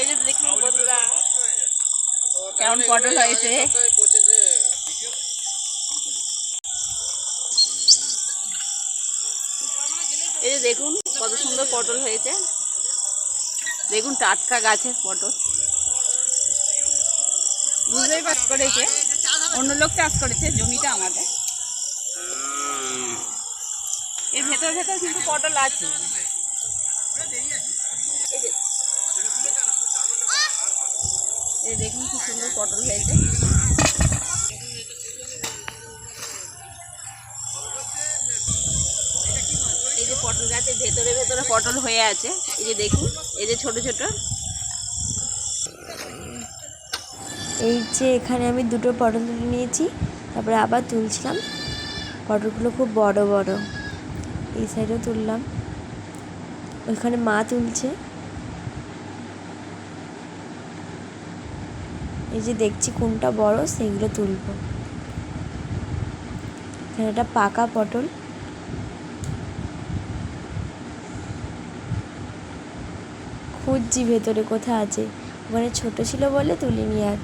এই যে দেখুন বন্ধুরা। কেমন পটল হয়েছে? এই যে দেখুন কত সুন্দর পটল হয়েছে। দেখুন টাটকা গাছের পটল। বুঝতেই পাস করেছে অন্য লোক চাষ করেছে জমিটা আমাদের। এর ভেতর ভেতর কিন্তু পটল আছে। এই দেখুন কি সুন্দর পটল হয়েছে। এই যে পটল গাছের ভেতরে ভেতরে পটল হয়ে আছে। এই যে দেখুন, এই যে ছোট ছোট। এই যে এখানে আমি দুটো পটল তুলে নিয়েছি, তারপরে আবার তুলছিলাম। পটলগুলো খুব বড় বড়। এই সাইডেও তুললাম। ওইখানে মা তুলছে। এই যে দেখছি কোনটা বড় সেইগুলো তুলবো। এখানে একটা পাকা পটল। খুঁজছি ভেতরে কোথায় আছে। ওখানে ছোট ছিল বলে তুলিনি আর।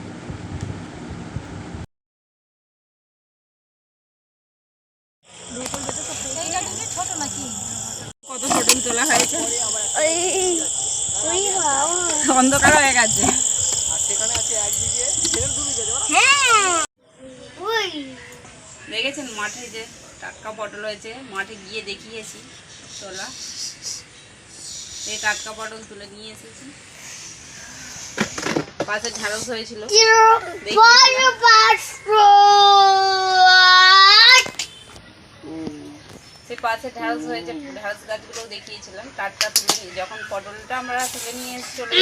কত পটল তোলা হয়েছে? অন্ধকার হয়ে গেছে। দেখেছেন মাঠে যে টাটকা পটল হয়েছে? মাঠে গিয়ে দেখিয়েছি। তোলা এই টাটকা পটল তুলে নিয়ে এসেছি। পাশে ঢ্যাঁড়স হয়েছিল। সে পাশে ঢ্যাঁড়স হয়েছে। ঢ্যাঁড়স গাছগুলো দেখিয়েছিলাম। টাটকা তুলে যখন পটলটা আমরা তুলে নিয়ে চলে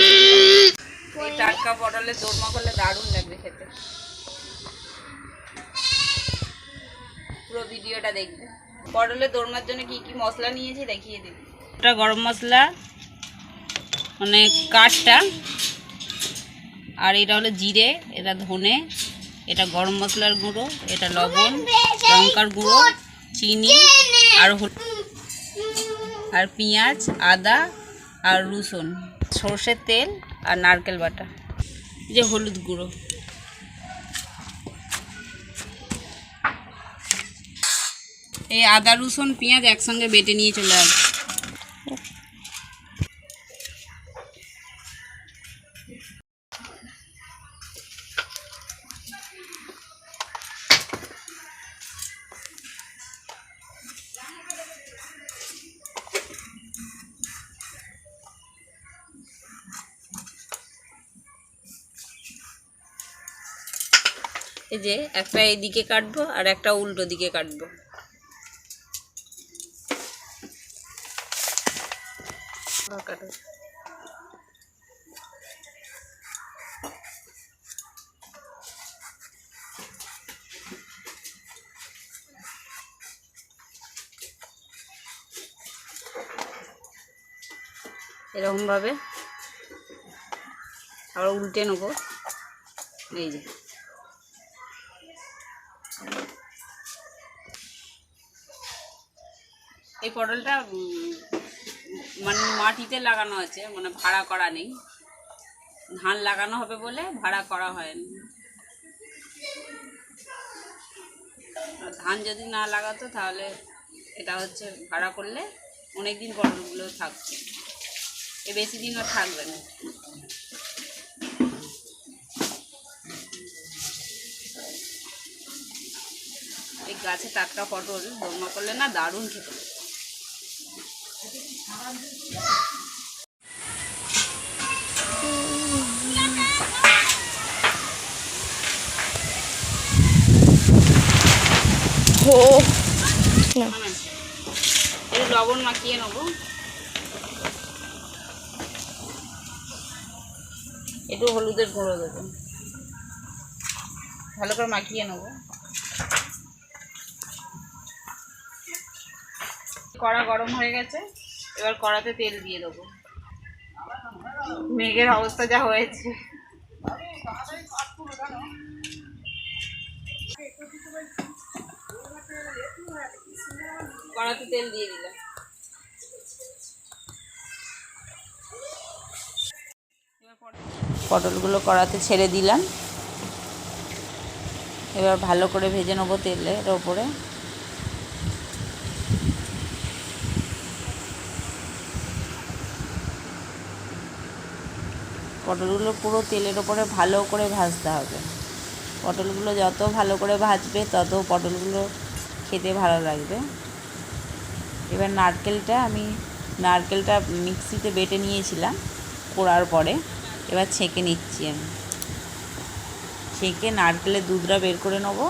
এই টাটকা পটলের দোরমা করলে দারুণ লাগবে খেতে। পুরো ভিডিওটা দেখবে। পটলের দোরমার জন্য কি কি মশলা নিয়েছি দেখিয়ে দিবি। ওটা গরম মশলা মানে কাঠটা আর এটা হলো জিরে, এটা ধনে, এটা গরম মশলার গুঁড়ো, এটা লবণ, লঙ্কার গুঁড়ো, চিনি, আর আর পেঁয়াজ, আদা, আর রসুন। সর্ষের তেল আর নারকেল বাটা। এই যে হলুদ গুঁড়ো। এই আদা, রসুন, পেঁয়াজ একসঙ্গে বেটে নিয়ে চলে আসবে। এই যে একটা এইদিকে কাটবো আর একটা উল্টো দিকে কাটবো। কাটো এরকমভাবে আবার উল্টে নেব। এই যে। এই পটলটা মানে মাটিতে লাগানো আছে মানে ভাড়া করা নেই। ধান লাগানো হবে বলে ভাড়া করা হয়নি ধান যদি না লাগাতো তাহলে এটা হচ্ছে ভাড়া করলে অনেক দিন পটলগুলো থাকছে এ বেশি দিনও থাকবে না। গাছে টাটকা পটল দোরমা করলে না দারুণ খেতে। লবণ মাখিয়ে নেব। একটু হলুদের গুঁড়ো দেবো। ভালো করে মাখিয়ে নেব। কড়া গরম হয়ে গেছে, এবার কড়াতে তেল দিয়ে দেবো। মেঘের অবস্থা যা হয়েছে। কড়াতে তেল দিয়ে দিলাম। পটলগুলো কড়াতে ছেড়ে দিলাম। এবার ভালো করে ভেজে নেব তেলের ওপরে। পটলগুলো পুরো তেলের ওপরে ভালো করে ভাজতে হবে। পটলগুলো যত ভালো করে ভাজবে, তত পটলগুলো খেতে ভালো লাগবে। এবার নারকেলটা আমি, নারকেলটা মিক্সিতে বেটে নিয়েছিলাম পোড়ার পরে। এবার ছেঁকে নিচ্ছি আমি। ছেঁকে নারকেলের দুধটা বের করে নেব।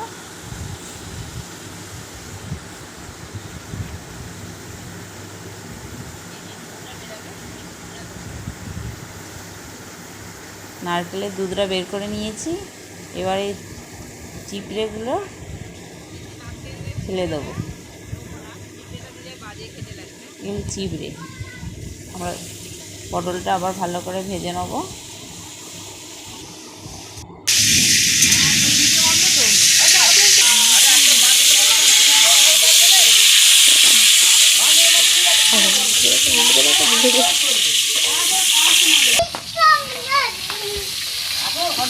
নারকেলের দুধটা বের করে নিয়েছি। এবার চিপড়েগুলো ফেলে দেবো। চিপড়ে। আমরা পটলটা আবার ভালো করে ভেজে নেব।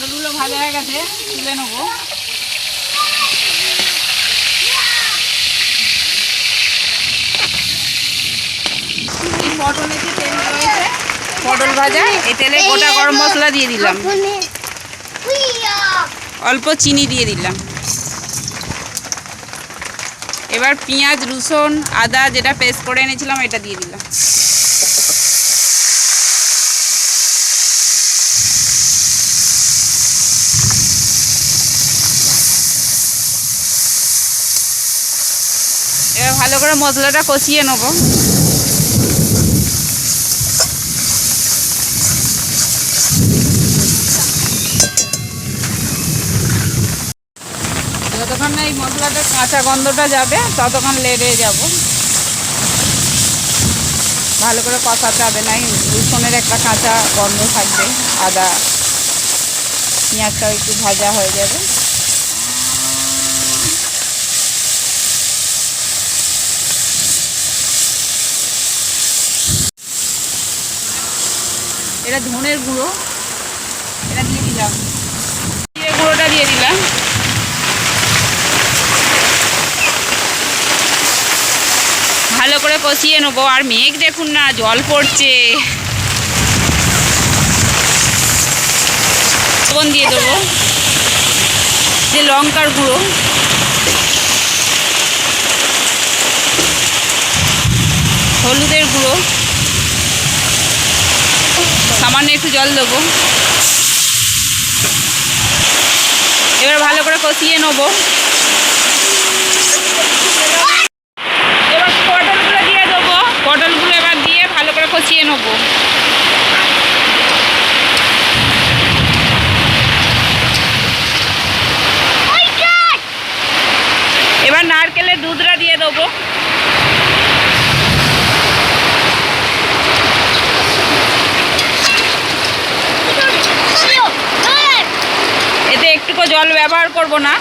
পটলগুলো ভাজা হয়ে গেছে, তুলে নেব। তেল পটল ভাজা, এই তেলে গোটা গরম মশলা দিয়ে দিলাম। অল্প চিনি দিয়ে দিলাম। এবার পেঁয়াজ, রসুন, আদা, যেটা পেস্ট করে এনেছিলাম, এটা দিয়ে দিলাম। ভালো করে মশলাটা কষিয়ে নেব। যতক্ষণ না এই মশলাটা কাঁচা গন্ধটা যাবে, ততক্ষণ লেড়ে যাব। ভালো করে কষাতে হবে না রসুনের একটা কাঁচা গন্ধ থাকবে, আদা, পেঁয়াজটাও একটু ভাজা হয়ে যাবে। এটা ধনের গুঁড়ো। এটা দিয়ে দিলাম। জিরে গুঁড়োটা দিয়ে দিলাম। ভালো করে কষিয়ে নেব। আর মেঘ দেখুন না, জল পড়ছে। দিয়ে দেবো। যে লঙ্কার গুঁড়ো। হলুদের গুঁড়ো। সামান্য একটু জল দেবো। এবার ভালো করে কষিয়ে নেব। এবার পটলগুলো দিয়ে দেবো। পটলগুলো এবার দিয়ে ভালো করে কষিয়ে নেব। এবার নারকেলের দুধটা দিয়ে দেবো এতে একটুকু জল ব্যবহার করব না।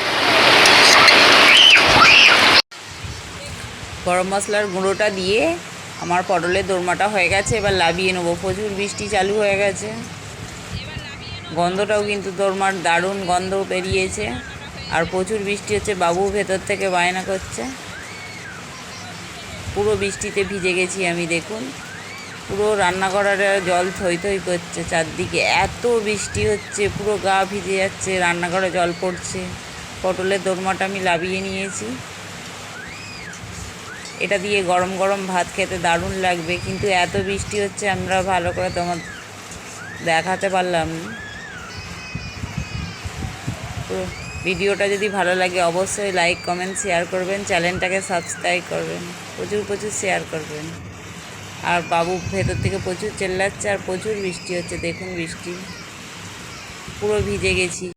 গরম মশলার গুঁড়োটা দিয়ে আমার পটলের দোরমাটা হয়ে গেছে, এবার লাবিয়ে নেব। প্রচুর বৃষ্টি চালু হয়ে গেছে। গন্ধটাও কিন্তু দোরমার দারুণ গন্ধ বেরিয়েছে। আর প্রচুর বৃষ্টি হচ্ছে, বাবু ভেতর থেকে বায়না করছে। পুরো বৃষ্টিতে ভিজে গেছি আমি, দেখুন। পুরো রান্নাঘরের জল থই থই করছে চারদিকে। এত বৃষ্টি হচ্ছে, পুরো গা ভিজে যাচ্ছে, রান্নাঘরে জল পড়ছে। পটলের দোরমাটা আমি লাবিয়ে নিয়েছি। এটা দিয়ে গরম গরম ভাত খেতে দারুণ লাগবে, কিন্তু এত বৃষ্টি হচ্ছে আমরা ভালো করে তোমার দেখাতে পারলাম ভিডিওটা যদি ভালো লাগে অবশ্যই লাইক, কমেন্ট, শেয়ার করবেন, চ্যানেলটাকে সাবস্ক্রাইব করবেন, প্রচুর প্রচুর শেয়ার করবেন। আর বাবু ভেতর থেকে প্রচুর চেল্লাচ্ছে আর প্রচুর বৃষ্টি হচ্ছে। দেখুন বৃষ্টি পুরো ভিজে গেছি।